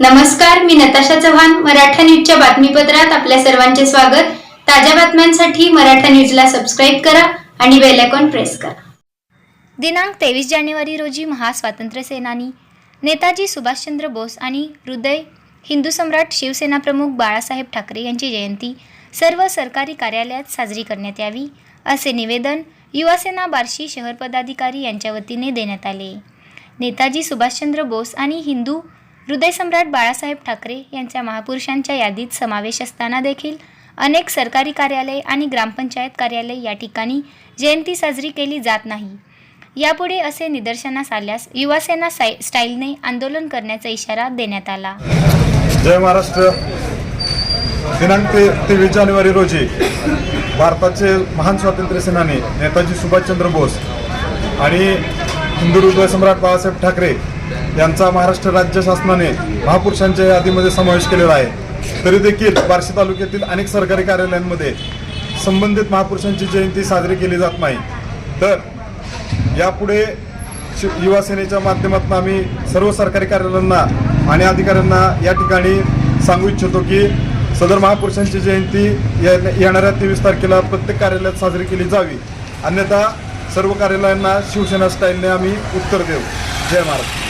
नमस्कार मी नताशा चव्हाण मराठा न्यूजच्या बातमीपत्रात आपल्या सर्वांचे स्वागत. ताज्या बातम्यांसाठी मराठा न्यूजला सबस्क्राईब करा आणि बेल आयकॉन प्रेस करा. दिनांक तेवीस जानेवारी रोजी महास्वातंत्र्य सेनानी नेताजी सुभाषचंद्र बोस आणि हृदय हिंदू सम्राट शिवसेना प्रमुख बाळासाहेब ठाकरे यांची जयंती सर्व सरकारी कार्यालयात साजरी करण्यात यावी असे निवेदन युवासेना बार्शी शहर पदाधिकारी यांच्या वतीने देण्यात आले. नेताजी सुभाषचंद्र बोस आणि हिंदू हृदयसम्राट बाळासाहेब ठाकरे यांच्या महापुरुषांच्या यादीत समावेश असताना देखील अनेक सरकारी कार्यालय आणि ग्रामपंचायत कार्यालय या ठिकाणी जयंती साजरी केली जात नाही. यापुढे असे निदर्शनास आल्यास युवासेना साय स्टाईलने आंदोलन करण्याचा इशारा देण्यात आला. जय महाराष्ट्र. दिनांक ते तेवीस जानेवारी रोजी भारताचे महान स्वातंत्र्य सेनानी नेताजी सुभाषचंद्र बोस आणि हिंदू हृदय सम्राट बाळासाहेब ठाकरे यांचा महाराष्ट्र राज्य शासनाने महापुरुषांच्या यादीमध्ये समावेश केलेला आहे. तरी देखील बार्शी तालुक्यातील अनेक सरकारी कार्यालयांमध्ये संबंधित महापुरुषांची जयंती साजरी केली जात नाही. तर यापुढे शि युवा सेनेच्या माध्यमातून आम्ही सर्व सरकारी कार्यालयांना आणि अधिकाऱ्यांना या ठिकाणी सांगू इच्छितो की सदर महापुरुषांची जयंती येणाऱ्या तेवीस तारखेला प्रत्येक कार्यालयात साजरी केली जावी. अन्यथा सर्व कार्यालयांना शिवसेना स्टाईलने आम्ही उत्तर देऊ. जय महाराष्ट्र.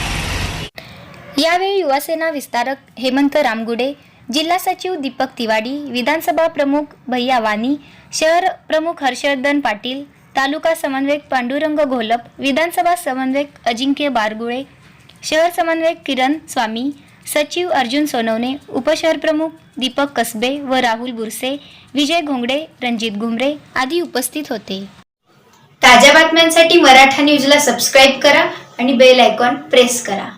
यावेळी युवासेना विस्तारक हेमंत रामगुडे जिल्हा सचिव दीपक तिवाडी विधानसभा प्रमुख भैया वानी शहर प्रमुख हर्षवर्धन पाटील तालुका समन्वयक पांडुरंग घोलप विधानसभा समन्वयक अजिंक्य बारगुळे शहर समन्वयक किरण स्वामी सचिव अर्जुन सोनवणे उपशहर प्रमुख दीपक कसबे व राहुल बुरसे विजय घोंगडे रणजित घुमरे आदी उपस्थित होते. ताज्या बातम्यांसाठी मराठा न्यूजला सबस्क्राईब करा आणि बेल आयकॉन प्रेस करा.